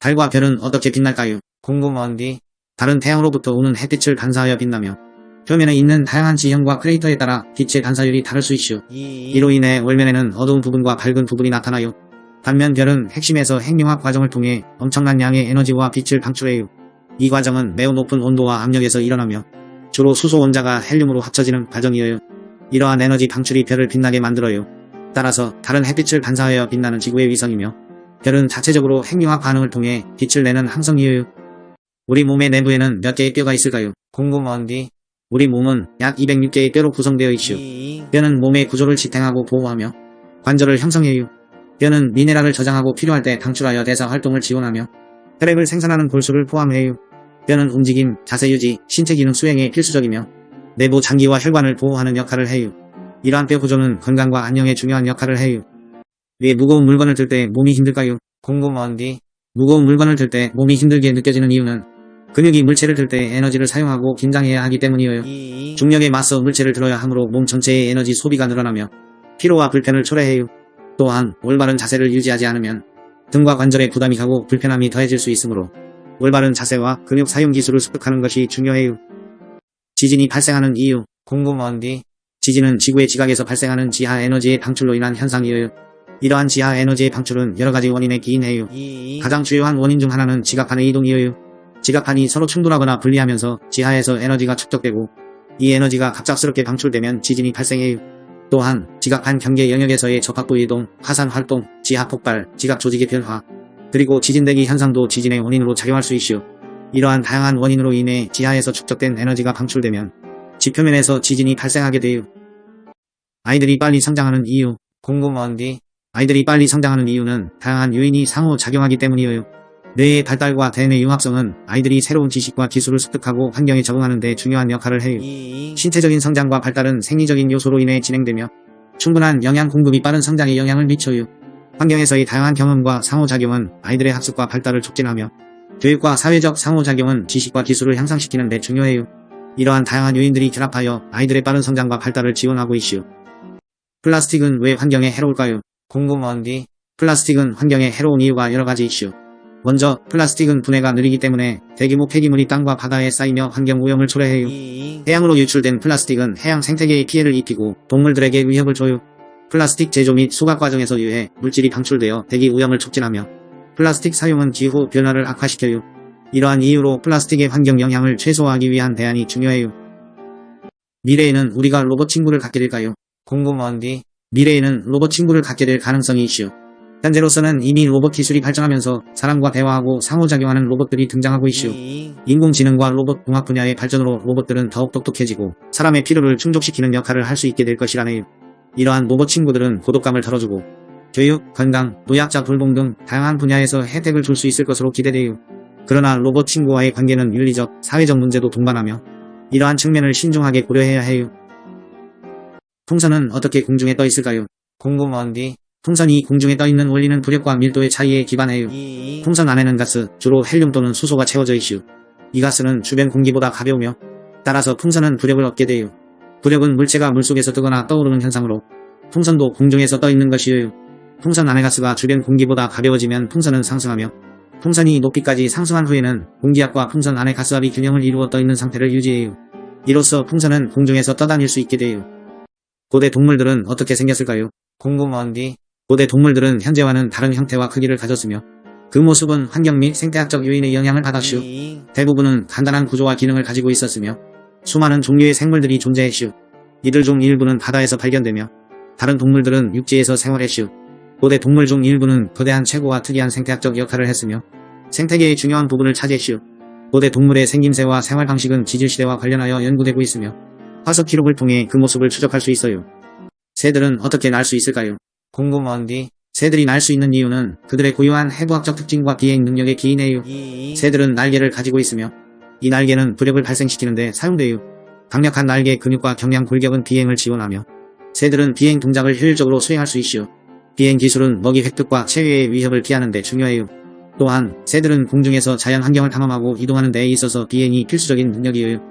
달과 별은 어떻게 빛날까요? 궁금한디 달은 태양으로부터 오는 햇빛을 반사하여 빛나며 표면에 있는 다양한 지형과 크레이터에 따라 빛의 반사율이 다를 수 있슈. 이로 인해 월면에는 어두운 부분과 밝은 부분이 나타나요. 반면 별은 핵심에서 핵융합 과정을 통해 엄청난 양의 에너지와 빛을 방출해요. 이 과정은 매우 높은 온도와 압력에서 일어나며 주로 수소 원자가 헬륨으로 합쳐지는 과정이에요. 이러한 에너지 방출이 별을 빛나게 만들어요. 따라서 다른 햇빛을 반사하여 빛나는 지구의 위성이며 별은 자체적으로 핵융합 반응을 통해 빛을 내는 항성이에요. 우리 몸의 내부에는 몇 개의 뼈가 있을까요? 궁금한디 우리 몸은 약 206개의 뼈로 구성되어 있슈. 뼈는 몸의 구조를 지탱하고 보호하며 관절을 형성해요. 뼈는 미네랄을 저장하고 필요할 때 방출하여 대사 활동을 지원하며 혈액을 생산하는 골수를 포함해요. 뼈는 움직임, 자세 유지, 신체 기능 수행에 필수적이며 내부 장기와 혈관을 보호하는 역할을 해요. 이러한 뼈 구조는 건강과 안녕에 중요한 역할을 해요. 왜 무거운 물건을 들 때 몸이 힘들까요? 궁금한디 무거운 물건을 들 때 몸이 힘들게 느껴지는 이유는 근육이 물체를 들 때 에너지를 사용하고 긴장해야 하기 때문이에요. 중력에 맞서 물체를 들어야 하므로 몸 전체의 에너지 소비가 늘어나며 피로와 불편을 초래해요. 또한 올바른 자세를 유지하지 않으면 등과 관절에 부담이 가고 불편함이 더해질 수 있으므로 올바른 자세와 근육 사용 기술을 습득하는 것이 중요해요. 지진이 발생하는 이유 궁금한디 지진은 지구의 지각에서 발생하는 지하 에너지의 방출로 인한 현상이에요. 이러한 지하 에너지의 방출은 여러 가지 원인에 기인해요. 가장 주요한 원인 중 하나는 지각판의 이동이에요. 지각판이 서로 충돌하거나 분리하면서 지하에서 에너지가 축적되고 이 에너지가 갑작스럽게 방출되면 지진이 발생해요. 또한 지각판 경계 영역에서의 접합부 이동, 화산 활동, 지하 폭발, 지각 조직의 변화, 그리고 지진대기 현상도 지진의 원인으로 작용할 수 있슈. 이러한 다양한 원인으로 인해 지하에서 축적된 에너지가 방출되면 지표면에서 지진이 발생하게 돼요. 아이들이 빨리 성장하는 이유 궁금한디 아이들이 빨리 성장하는 이유는 다양한 요인이 상호작용하기 때문이에요. 뇌의 발달과 대뇌 융합성은 아이들이 새로운 지식과 기술을 습득하고 환경에 적응하는 데 중요한 역할을 해요. 신체적인 성장과 발달은 생리적인 요소로 인해 진행되며 충분한 영양 공급이 빠른 성장에 영향을 미쳐요. 환경에서의 다양한 경험과 상호작용은 아이들의 학습과 발달을 촉진하며 교육과 사회적 상호작용은 지식과 기술을 향상시키는 데 중요해요. 이러한 다양한 요인들이 결합하여 아이들의 빠른 성장과 발달을 지원하고 있슈. 플라스틱은 왜 환경에 해로울까요? 궁금한디 플라스틱은 환경에 해로운 이유가 여러 가지 이슈. 먼저 플라스틱은 분해가 느리기 때문에 대규모 폐기물이 땅과 바다에 쌓이며 환경 오염을 초래해요. 해양으로 유출된 플라스틱은 해양 생태계에 피해를 입히고 동물들에게 위협을 줘요. 플라스틱 제조 및 수각 과정에서 유해 물질이 방출되어 대기 오염을 촉진하며 플라스틱 사용은 기후 변화를 악화시켜요. 이러한 이유로 플라스틱의 환경 영향을 최소화하기 위한 대안이 중요해요. 미래에는 우리가 로봇 친구를 갖게 될까요? 궁금한디 미래에는 로봇 친구를 갖게 될 가능성이 이슈. 현재로서는 이미 로봇 기술이 발전하면서 사람과 대화하고 상호작용하는 로봇들이 등장하고 이슈. 인공지능과 로봇 공학 분야의 발전으로 로봇들은 더욱 똑똑해지고 사람의 필요를 충족시키는 역할을 할 수 있게 될 것이라네요. 이러한 로봇 친구들은 고독감을 덜어주고 교육, 건강, 노약자 돌봄 등 다양한 분야에서 혜택을 줄 수 있을 것으로 기대돼요. 그러나 로봇 친구와의 관계는 윤리적, 사회적 문제도 동반하며 이러한 측면을 신중하게 고려해야 해요. 풍선은 어떻게 공중에 떠 있을까요? 궁금한디 풍선이 공중에 떠 있는 원리는 부력과 밀도의 차이에 기반해요. 풍선 안에는 가스, 주로 헬륨 또는 수소가 채워져 있슈. 이 가스는 주변 공기보다 가벼우며 따라서 풍선은 부력을 얻게 돼요. 부력은 물체가 물속에서 뜨거나 떠오르는 현상으로 풍선도 공중에서 떠 있는 것이에요. 풍선 안의 가스가 주변 공기보다 가벼워지면 풍선은 상승하며 풍선이 높이까지 상승한 후에는 공기압과 풍선 안의 가스압이 균형을 이루어 떠 있는 상태를 유지해요. 이로써 풍선은 공중에서 떠다닐 수 있게 돼요. 고대 동물들은 어떻게 생겼을까요? 궁금한디 고대 동물들은 현재와는 다른 형태와 크기를 가졌으며 그 모습은 환경 및 생태학적 요인의 영향을 받았슈. 대부분은 간단한 구조와 기능을 가지고 있었으며 수많은 종류의 생물들이 존재했슈. 이들 중 일부는 바다에서 발견되며 다른 동물들은 육지에서 생활했슈. 고대 동물 중 일부는 거대한 체구와 특이한 생태학적 역할을 했으며 생태계의 중요한 부분을 차지했슈. 고대 동물의 생김새와 생활 방식은 지질시대와 관련하여 연구되고 있으며 화석 기록을 통해 그 모습을 추적할 수 있어요. 새들은 어떻게 날 수 있을까요? 궁금한디 새들이 날 수 있는 이유는 그들의 고유한 해부학적 특징과 비행 능력에 기인해요. 새들은 날개를 가지고 있으며 이 날개는 부력을 발생시키는데 사용돼요. 강력한 날개 근육과 경량 골격은 비행을 지원하며 새들은 비행 동작을 효율적으로 수행할 수 있슈. 비행 기술은 먹이 획득과 체외의 위협을 피하는 데 중요해요. 또한 새들은 공중에서 자연 환경을 탐험하고 이동하는 데 있어서 비행이 필수적인 능력이에요.